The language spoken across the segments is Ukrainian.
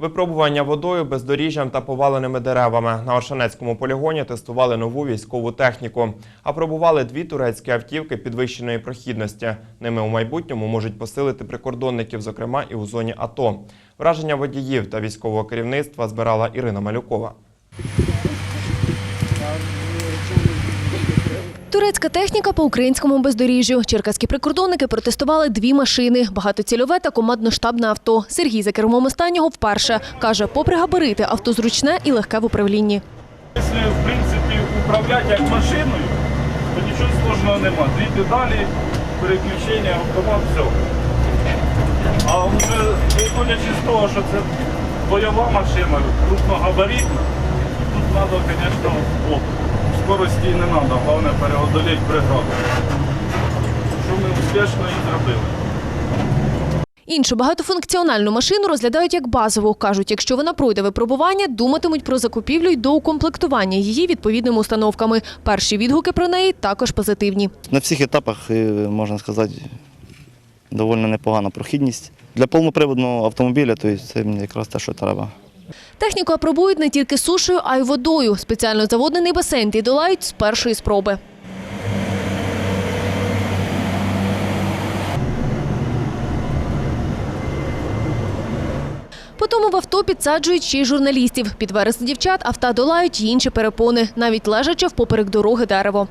Випробування водою, бездоріжжям та поваленими деревами. На Оршанецькому полігоні тестували нову військову техніку. А пробували дві турецькі автівки підвищеної прохідності. Ними у майбутньому можуть посилити прикордонників, зокрема і у зоні АТО. Враження водіїв та військового керівництва збирала Ірина Малюкова. Турецька техніка по українському бездоріжжю. Черкаські прикордонники протестували дві машини – багатоцільове та командно-штабне авто. Сергій за кермом останнього вперше. Каже, попри габарити, авто зручне і легке в управлінні. Якщо, в принципі, управляти як машиною, то нічого сложного нема. Дві педалі, переключення, автомат, все. А вже виходячи з того, що це бойова машина, крупногабаритна, тут треба, звісно, о, скорості не треба, головне переодоліти преграду. Що ми успішно і зробили. Іншу багатофункціональну машину розглядають як базову. Кажуть, якщо вона пройде випробування, думатимуть про закупівлю й доукомплектування її відповідними установками. Перші відгуки про неї також позитивні. На всіх етапах, е, можна сказати, доволі непогана прохідність. Для повноприводного автомобіля то це якраз те, що треба. Техніку апробують не тільки сушею, а й водою. Спеціально заводнений басейн і долають з першої спроби. Потім в авто підсаджують ще й журналістів. Під верес дівчат авто долають й інші перепони, навіть лежачи впоперек дороги дерево.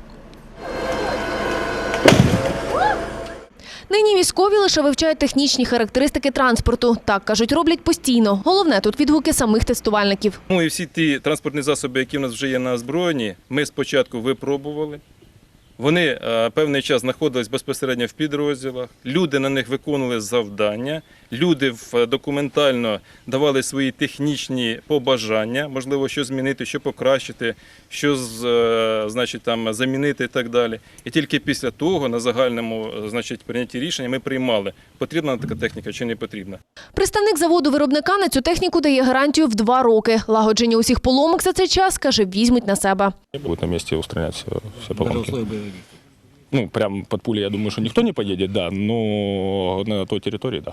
Нині військові лише вивчають технічні характеристики транспорту. Так, кажуть, роблять постійно. Головне тут відгуки самих тестувальників. Ну і всі ті транспортні засоби, які в нас вже є на озброєнні, ми спочатку випробували. Вони е, певний час знаходились безпосередньо в підрозділах. Люди на них виконували завдання. Люди в- е, документально давали свої технічні побажання, можливо, що змінити, що покращити, що з- е, значить, там, замінити і так далі. І тільки після того на загальному значить, прийнятті рішення ми приймали, потрібна така техніка чи не потрібна. Представник заводу виробника на цю техніку дає гарантію в два роки. Лагодження усіх поломок за цей час, каже, візьмуть на себе. Будут на месте устранять все, все поломки. Ну, прям под пулі, я думаю, що ніхто не поїде, да, не на той території, да.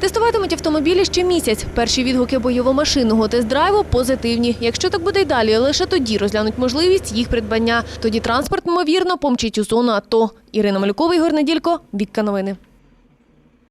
Тестуватимуть автомобілі ще місяць. Перші відгуки бойово-машинного тест-драйву позитивні. Якщо так буде й далі, лише тоді розглянуть можливість їх придбання. Тоді транспорт, ймовірно, помчить у зону АТО. Ірина Малюкова, Ігор Неділько, Вікка Новини.